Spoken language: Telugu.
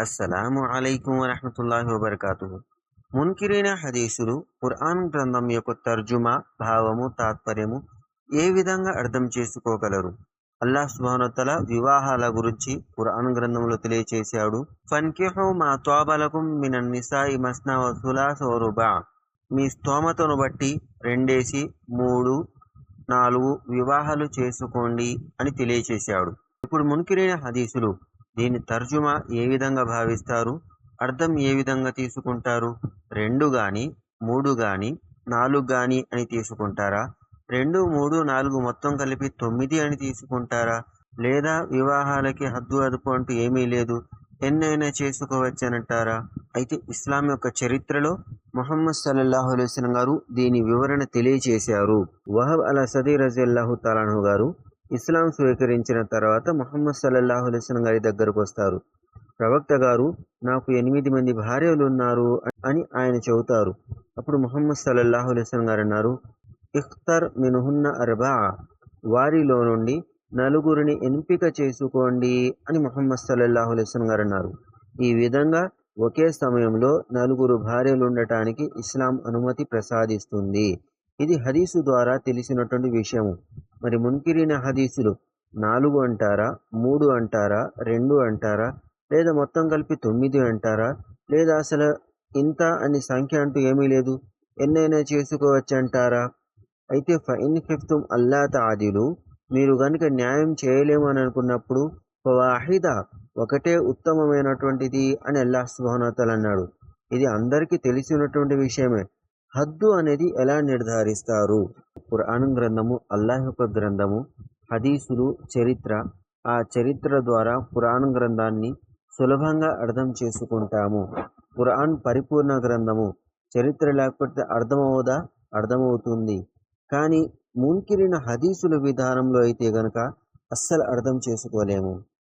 అస్సలాము అలైకుం వరహమతుల్లాహి వబర్కాతు మున్కిరైన హదీసులు ఖురాన్ గ్రంథం యొక్క తర్జుమా భావము తాత్పర్యము ఏ విధంగా అర్థం చేసుకోగలరు? అల్లాహ్ సుబానతల వివాహాల గురించి ఖురాన్ గ్రంథంలో తెలియచేశాడు. ఫన్కిహు మా త్వాబలకుం మినన్ నిసాయి మస్నా వసులాస వరుబా మీ స్తోమతను బట్టి రెండేసి మూడు నాలుగు వివాహాలు చేసుకోండి అని తెలియచేశాడు. ఇప్పుడు మున్కిరైన హదీసులు. దీని తర్జుమా ఏ విధంగా భావిస్తారు? అర్థం ఏ విధంగా తీసుకుంటారు? రెండు కానీ మూడు కానీ నాలుగు కానీ అని తీసుకుంటారా? రెండు మూడు నాలుగు మొత్తం కలిపి తొమ్మిది అని తీసుకుంటారా? లేదా వివాహాలకి హద్దు అదుపు అంటూ ఏమీ లేదు. ఎన్నైనా చేసుకోవచ్చనంటారా? అయితే ఇస్లాం యొక్క చరిత్రలో మొహమ్మద్ సల్లల్లాహు అలైస్లం గారు దీని వివరణ తెలియచేశారు. వహబ్ అలా సదీ రజల్లాహు తాలాను గారు ఇస్లాం స్వీకరించిన తర్వాత ముహమ్మద్ సల్లల్లాహు అలైస్లం గారి దగ్గరకు వస్తారు. ప్రవక్త గారు నాకు ఎనిమిది మంది భార్యలు ఉన్నారు అని ఆయన చెబుతారు. అప్పుడు ముహమ్మద్ సల్లల్లాహు అలైస్లం గారు అన్నారు ఇఖ్తర్ మినుహున్న అర్బా వారిలో నుండి నలుగురిని ఎంపిక చేసుకోండి అని ముహమ్మద్ సల్లల్లాహు అలైస్లం గారు అన్నారు. ఈ విధంగా ఒకే సమయంలో నలుగురు భార్యలు ఉండటానికి ఇస్లాం అనుమతి ప్రసాదిస్తుంది. ఇది హదీసు ద్వారా తెలిసినటువంటి విషయము. మరి మున్కిరిన హదీసులు నాలుగు అంటారా మూడు అంటారా రెండు అంటారా లేదా మొత్తం కలిపి తొమ్మిది అంటారా లేదా అసలు ఇంత అని సంఖ్య అంటూ ఏమీ లేదు ఎన్నైనా చేసుకోవచ్చు అంటారా అయితే ఫైన్ ఫిఫ్తుం అల్లా తాదిలు మీరు కనుక న్యాయం చేయలేము అని అనుకున్నప్పుడు వాహిద ఒకటే ఉత్తమమైనటువంటిది అని అల్లాహ్ సుభానతలు అన్నాడు. ఇది అందరికీ తెలిసినటువంటి విషయమే. హద్దు అనేది ఎలా నిర్ధారిస్తారు? ఖురాన్ గ్రంథము అల్లాహ్ యొక్క గ్రంథము హదీసులు చరిత్ర. ఆ చరిత్ర ద్వారా ఖురాన్ గ్రంథాన్ని సులభంగా అర్థం చేసుకుంటాము. ఖురాన్ పరిపూర్ణ గ్రంథము. చరిత్ర లేకపోతే అర్థమవుదా? అర్థమవుతుంది. కానీ ముంకిరిన హదీసుల విధానంలో అయితే గనక అస్సలు అర్థం చేసుకోలేము.